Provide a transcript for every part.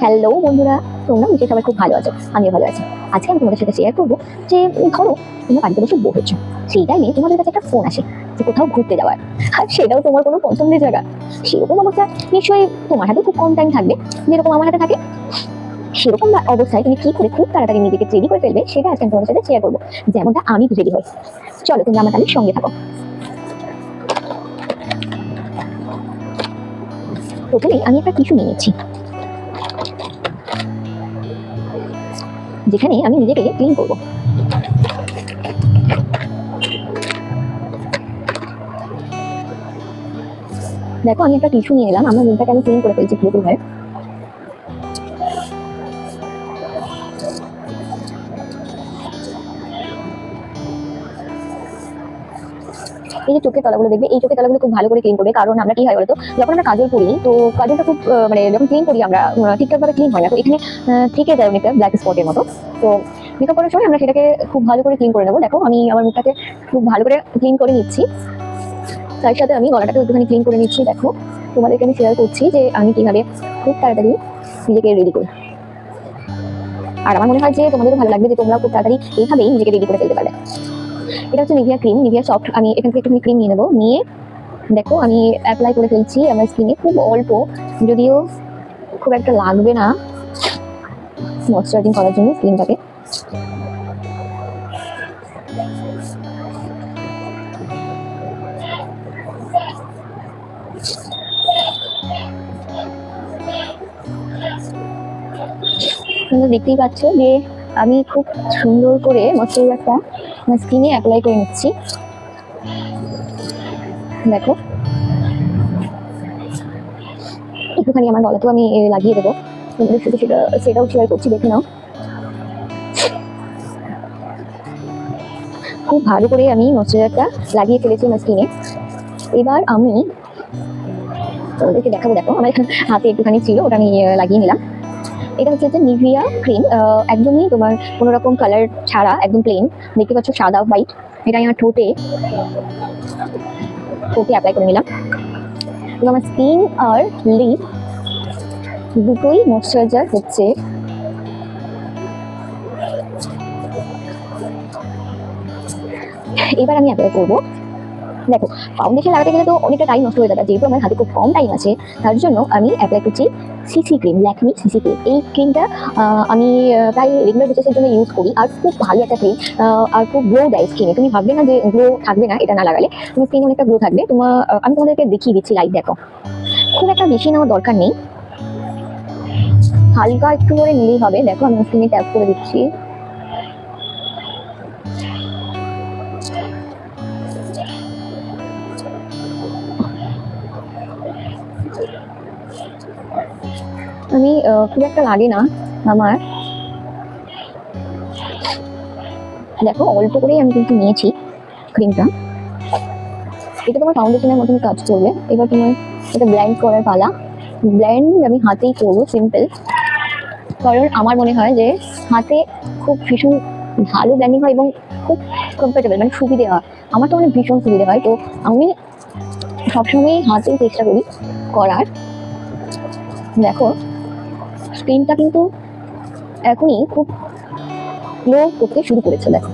Hello বন্ধুরা। তোমরা নিশ্চয়ই সবাই খুব ভালো আছো, আমিও ভালো আছি। আজকে আমি তোমাদের সাথে শেয়ার করব যে, ধরো তোমরা বাড়িতে বসে হচ্ছ সেই টাইমে তোমাদের কাছে একটা ফোন আসে, যে কোথাও ঘুরতে যাওয়ার। আর সেটাও তোমার কোনো পছন্দের জায়গা। সেরকম অবস্থা, নিশ্চয়ই তোমার হাতে খুব কম টাইম থাকবে, যেরকম আমার হাতে থাকে। সেরকম অবস্থায় তুমি কি করে খুব তাড়াতাড়ি নিজেকে রেডি করে ফেলবে, সেটা আজকে তোমাদের সাথে শেয়ার করব। যেমনটা আমি রেডি হই। চলো, তোমরা আমার তাহলে সঙ্গে থাকো। প্রথমেই আমি একটা টিস্যু নিয়ে নিচ্ছি। যেখানে আমি নিজেকে ক্লিন করব। দেখো, আমি একটা টিস্যু নিয়ে এলাম। আমার মুখটাকে আমি ক্লিন করে ফেলছি পুরোপুরি এই যে চোখের তলাগুলো দেখবে এই চোখের তলাগুলো খুব ভালো করে ক্লিন করবে। কারণ আমরা কি হয় বলতো যখন আমরা কাজল করি তো কাজলটা খুব মানে যখন ক্লিন করি আমরা আহ, ঠিকঠাকভাবে ক্লিন হয় না। তো এখানে থেকে যায় অনেকটা ব্ল্যাক স্পটের মতো। তো মেকআপ করার সময় আমরা সেটাকে খুব ভালো করে ক্লিন করে নেব। দেখো আমি আমার মুখটাকে খুব ভালো করে ক্লিন করে নিচ্ছি। তার সাথে আমি গলাটাকে একটুখানি ক্লিন করে নিচ্ছি। দেখো তোমাদেরকে আমি শেয়ার করছি যে আমি কীভাবে খুব তাড়াতাড়ি নিজেকে রেডি করি। আর আমার মনে হয় যে তোমাদেরও ভালো লাগবে যে তোমরা খুব তাড়াতাড়ি এইভাবেই নিজেকে রেডি করে ফেলতে পারবে। এটা হচ্ছে নিভিয়া ক্রিম নিভিয়া সফট আমি এখান থেকে একটুখানি ক্রিম নিয়ে নেব। নিয়ে দেখো, আমি অ্যাপ্লাই করে ফেলছি আমার স্কিনে খুব অল্প, যদিও খুব একটা লাগবে না ময়শ্চারাইজিং করার জন্য স্কিনটাকে দেখতেই পাচ্ছ যে আমি খুব সুন্দর করে ময়শ্চারাইজারটা আমার স্কিনে অ্যাপ্লাই করে নিচ্ছি। দেখো। একটুখানি আমার গলাতেও আমি লাগিয়ে দেবো। তোমাদের সাথে সেটা সেটাও শেয়ার করছি, দেখে নাও। খুব ভালো করে আমি ময়শ্চারাইজারটা লাগিয়ে ফেলেছি আমার স্কিনে এবার আমি তোমাদেরকে দেখাবো, দেখো, আমার হাতে একটুখানি ছিল, ওটা আমি লাগিয়ে নিলাম। এটা হচ্ছে নিভিয়া ক্রিম একদমই তোমার কোনো রকম কালার ছাড়া, একদম প্লেন দেখতে পাচ্ছ সাদা হোয়াইট এটা আমার ঠোঁটে। ঠোঁটে অ্যাপ্লাই করে নিলাম। এবং আমার স্কিন আর লিপ দুটোই ময়শ্চারাইজার হচ্ছে। এবার আমি অ্যাপ্লাই করব। দেখো ফাউন্ডেশন লাগাতে গেলে তো অনেকটা টাইম নষ্ট হয়ে যাবে। যেহেতু আমার হাতে খুব কম টাইম আছে, তার জন্য আমি অ্যাপ্লাই করছি CC cream Lakme CC cream এই ক্রিমটা আমি প্রায় রেগুলার বেসিসের জন্য ইউজ করি, আর খুব ভালো একটা ক্রিম আর খুব গ্লো দেয় স্কিনে তুমি ভাববে না যে গ্লো থাকবে না, এটা না লাগালে, তোমার স্কিনে অনেকটা গ্লো থাকবে। তোমার আমি তোমাদেরকে দেখিয়ে দিচ্ছি লাইট দেখো। খুব একটা বেশি নেওয়ার দরকার নেই। হালকা একটু করে নিলেই হবে। দেখো, আমি স্কিনে ট্যাপ করে দিচ্ছি। আমি খুব একটা লাগে না আমার। দেখো, অল্প করেই আমি কিন্তু নিয়েছি ক্রিমটা এটা তোমার ফাউন্ডেশনের মতন কাজ করবে। এবার তোমার এটা ব্ল্যান্ড করার পালা। ব্ল্যান্ড আমি হাতেই করব সিম্পল কারণ আমার মনে হয় যে হাতে খুব ভীষণ ভালো ব্ল্যান্ডিং হয় এবং খুব কমফোর্টেবল মানে সুবিধে হয়। আমার তো অনেক ভীষণ সুবিধে হয়। তো আমি সবসময় হাতেই চেষ্টা করি করার। দেখো স্ক্রিনটা কিন্তু এখনই খুব গ্লো করতে শুরু করেছে, দেখো।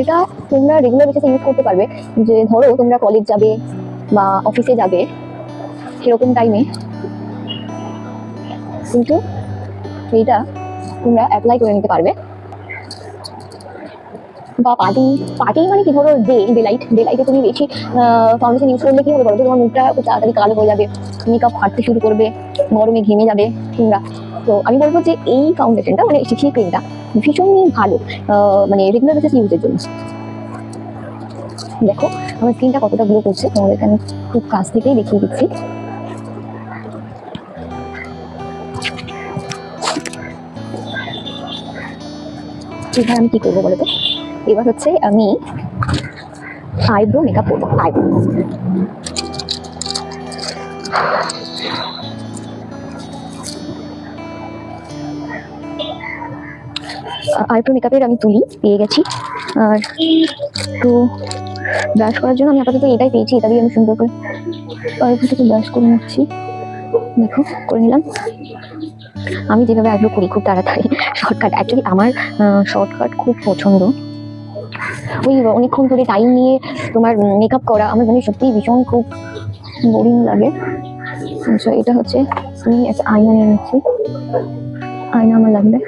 এটা তোমরা রেগুলার বেসিসে ইউজ করতে পারবে। যে ধরো তোমরা কলেজ যাবে বা অফিসে যাবে, সেরকম টাইমে কিন্তু এইটা তোমরা অ্যাপ্লাই করে নিতে পারবে। বা পার্টি পার্টি মানে কি ধরো ডে ডে লাইট ডে লাইটে তুমি বেশি ফাউন্ডেশন ইউজ করলে কি হবে বলো তোমার মুখটা খুব তাড়াতাড়ি কালো হয়ে যাবে মেকআপ ফাটতে শুরু করবে, গরমে ঘেমে যাবে তোমরা। তো আমি বলব যে এই ফাউন্ডেশনটা মানে সিসি ক্রিমটা ভীষণই ভালো মানে রেগুলার বেসিস ইউজের জন্য। দেখো, আমার স্কিনটা কতটা গ্লো করছে তোমাদেরকে আমি খুব কাছ থেকেই দেখিয়ে দিচ্ছি। এবার আমি কি করব বলো তো? এবার হচ্ছে আমি আইব্রো মেকআপ করব আইব্রো আইব্রো মেকআপের আমি তুলি, পেয়ে গেছি। আর একটু ব্রাশ করার জন্য আমি আপাতত এটাই পেয়েছি, এটা দিয়ে আমি সুন্দর করে অল্প থেকে ব্রাশ করে নিচ্ছি। দেখো, করে নিলাম। আমি যেভাবে আগ্রহ করি, খুব তাড়াতাড়ি শর্টকাট অ্যাকচুয়ালি আমার শর্টকাট খুব পছন্দ। ওই অনেকক্ষণ ধরে টাইম নিয়ে তোমার মেকআপ করা, আমার মানে সত্যিই ভীষণ খুব বোরিং লাগে। আচ্ছা এটা হচ্ছে আমি একটা আয়না নিয়ে নিচ্ছি। আয়না আমার লাগবে।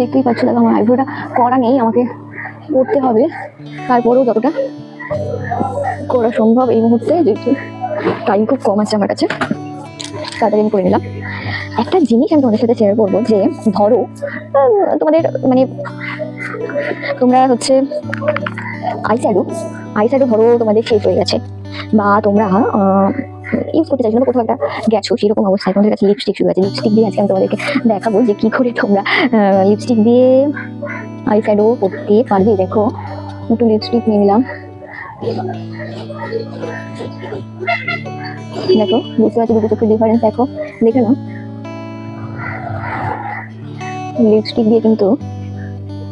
দেখতেই পাচ্ছ দেখো আমার আইব্রোটা। করা নেই, আমাকে করতে হবে। তারপরেও যতটা করা সম্ভব এই মুহূর্তে, যেহেতু টাইম খুব কম আছে আমার কাছে, তাড়াতাড়ি আমি করে নিলাম। একটা জিনিস আমি তোমাদের সাথে শেয়ার করব যে, ধরো তোমাদের মানে তোমরা হচ্ছে আই শ্যাডো আই শ্যাডো ধরো তোমাদের শেষ হয়ে গেছে, বা তোমরা ইউজ করতে চাইছো না কোথাও একটা গেছো, সেরকম অবস্থায় তোমাদের কাছে লিপস্টিক শুরু আছে লিপস্টিক দিয়ে আজকে আমি তোমাদেরকে দেখাবো যে কি করে তোমরা লিপস্টিক দিয়ে আই শ্যাডো করতে পারবে। দেখো একটু লিপস্টিক নিয়ে নিলাম। দেখো, বুঝতে পারছি দুটো চোখের ডিফারেন্স দেখো, দেখে নাও। লিপস্টিক দিয়ে কিন্তু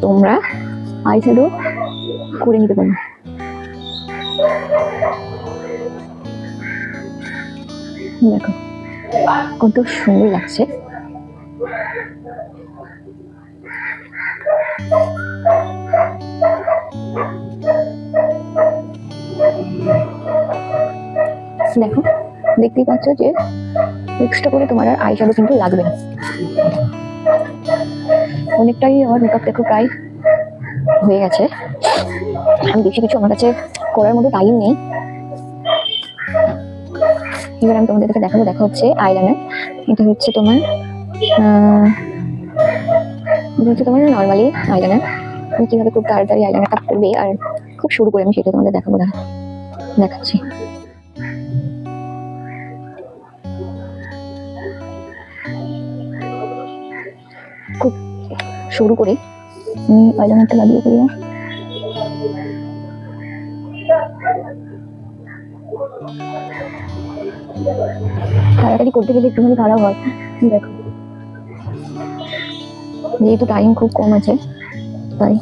তোমরা আই শ্যাডো করে নিতে পারো দেখো, কত সুন্দর লাগছে। দেখো দেখতেই পাচ্ছ যে এক্সট্রা করে তোমার আর আই শ্যাডো কিন্তু লাগবে না। অনেকটাই আমার মেকআপ দেখো প্রায় হয়ে গেছে। আমি বেশি কিছু আমার কাছে করার মতো টাইম নেই। এবার আমি তোমাদেরকে দেখাবো, দেখা হচ্ছে আইলাইনার এটা হচ্ছে তোমার এটা হচ্ছে তোমার নর্মালি আইলাইনার তুমি কীভাবে খুব তাড়াতাড়ি আইলাইনারটা করবে আর খুব শুরু করে আমি সেটা তোমাদের দেখাবো দেখা দেখাচ্ছি। খুব শুরু করে। আমি আইলাইনারটা লাগিয়ে ফেললাম তাড়াতাড়ি করতে গেলে একটুখানি খারাপ হয়। দেখো। যেহেতু টাইম খুব কম আছে, তাই।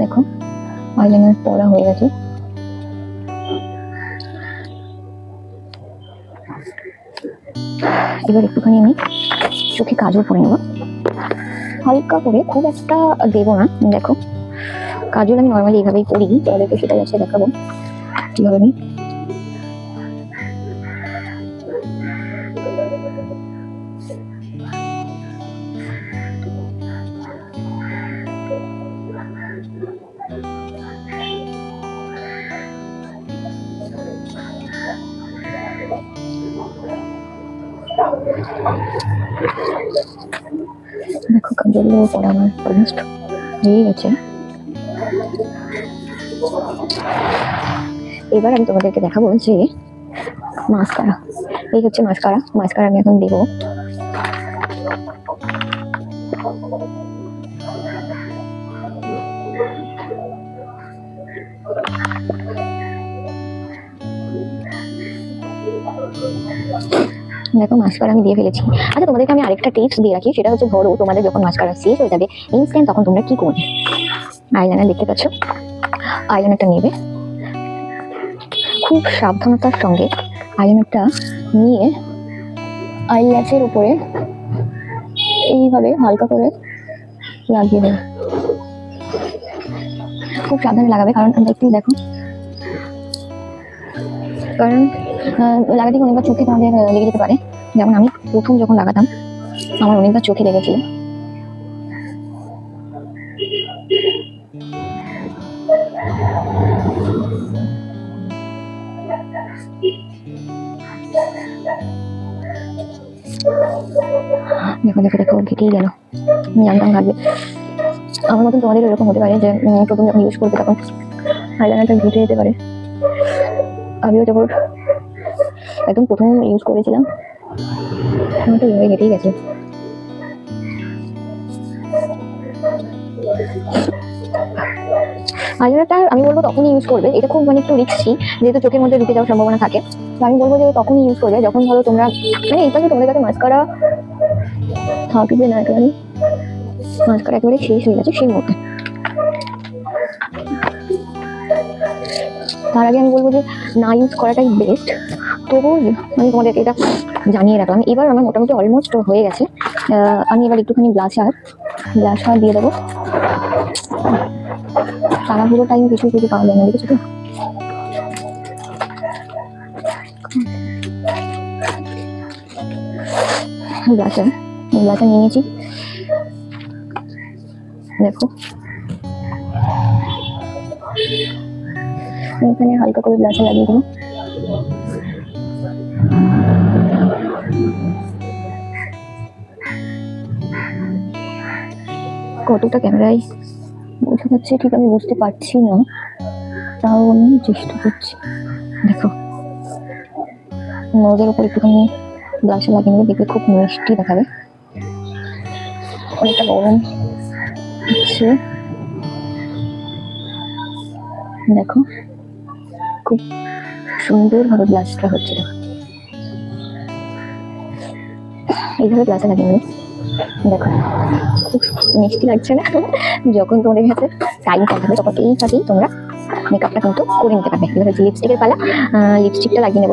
দেখো আইলাইনার পড়া হয়ে গেছে। এবার একটুখানি আমি চোখে কাজল পরে নেব। হালকা করে খুব একটা দেবো না, দেখো। কাজল আমি নর্মালি এইভাবেই করি তোমাদেরকে সেটাই আছে, দেখাবো। কীভাবে আমি। দেখো কাজলগুলো পরে আমার অলমোস্ট হয়ে গেছে। এবার আমি তোমাদেরকে দেখাবো যে মাস্কারা। এই হচ্ছে মাস্কারা। মাস্কারা আমি এখন দেবো। দেখো, মাস্কারা আমি দিয়ে ফেলেছি। আচ্ছা তোমাদেরকে আমি আরেকটা টিপস দিয়ে রাখি। সেটা হচ্ছে, ধরো, তোমাদের যখন মাস্কারা শেষ হয়ে যাবে ইনস্ট্যান্ট তখন তোমরা কি করবে? আইলাইনার দেখতে পাচ্ছ? আইলাইনারটা নেবে। খুব সাবধানতার সঙ্গে আইলাইনারটা নিয়ে আইল্যাশের উপরে এইভাবে হালকা করে লাগিয়ে দেবে। খুব সাবধানে লাগাবে, কারণ দেখতেই দেখো। কারণ লাগাতে অনেকবার চোখে তোমাদের লেগে যেতে পারে। যেমন আমি প্রথম যখন লাগাতাম, আমার অনেকবার চোখে লেগেছিল। দেখো দেখো দেখো ঘেটেই গেল। আমি জানতাম ঘাটবে আমার মতন তোমাদের এরকম হতে পারে যে প্রথম যখন ইউজ করবে তখন আইলাইনারটা ঘেটে যেতে পারে। আমিও যখন একদম প্রথম ইউজ করেছিলাম, আমার তো কেটেই গেছে। আইলাইনারটা আমি বলব তখনই ইউজ করবে, এটা খুব মানে একটু রিস্কি যেহেতু চোখের মধ্যে ঢুকে যাওয়ার সম্ভাবনা থাকে। তো আমি বলব যে তখনই ইউজ করবে, যখন ধরো তোমরা মানে এই তোমাদের কাছে মাস্কারা থাকবে না একেবারে। মাস্কারা একেবারে শেষ হয়ে গেছে, সেই মুহূর্তে। তার আগে আমি বলব যে, না ইউজ করাটাই বেস্ট তবুও আমি তোমাদেরকে এটা জানিয়ে রাখলাম। এবার আমার মোটামুটি অলমোস্ট হয়ে গেছে। আমি এবার একটুখানি ব্লাশার ব্লাশার দিয়ে দেবো। তাড়াহুড়ো টাইম কিছু কিছু পাওয়া যায় না, দেখেছ তো? ব্লাশার ব্লাশার নিয়ে নিয়েছি। দেখো। এখানে হালকা করে ব্লাশার লাগিয়ে দেবো। কতটা ক্যামেরায় বোঝা যাচ্ছে ঠিক আমি বুঝতে পারছি না। তাও আমি চেষ্টা করছি। দেখো। নজের উপর একটুখানি ব্লাশে লাগিয়ে নেবে দেখবে খুব মিষ্টি দেখাবে। অনেকটা গরম। হচ্ছে। দেখো, খুব সুন্দরভাবে ব্লাশটা হচ্ছে। এইভাবে ব্লাশে লাগিয়ে দেখো মিষ্টি লাগছে না? যখন তোমাদের কাছে টাইম থাকবে তখন এইভাবেই তোমরা মেকআপটা কিন্তু করে নিতে পারবে। এবার হচ্ছে লিপস্টিকের পালা লিপস্টিকটা লাগিয়ে নেব।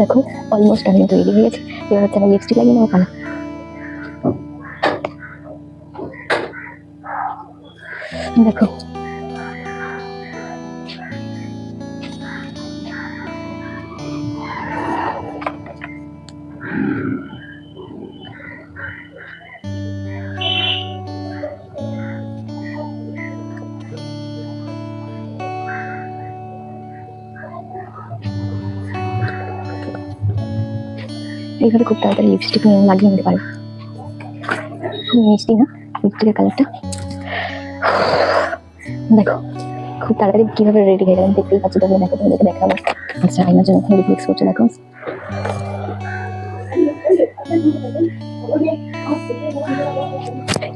দেখো অলমোস্ট আমি তৈরি হয়ে গেছি এবার হচ্ছে আমার লিপস্টিক লাগিয়ে নেব পালা দেখো এইভাবে খুব তাড়াতাড়ি লিপস্টিক লাগিয়ে নিতে পারো। না লিপস্টিকের কালারটা দেখো, খুব তাড়াতাড়ি কীভাবে রেডি হয়ে গেলাম দেখতেই পাচ্ছি তোমরা দেখো, তোমাদেরকে দেখাবো। আচ্ছা আইনার জন্য ওখানে রিফ্লেক্স করছে, দেখো।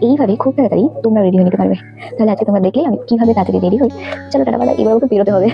এইভাবে খুব তাড়াতাড়ি তোমরা রেডি হয়ে নিতে পারবে। তাহলে আজকে তোমরা দেখলে আমি কীভাবে তাড়াতাড়ি রেডি হই। চলো, টাটা বেলা এবার ওকে বেরোতে হবে।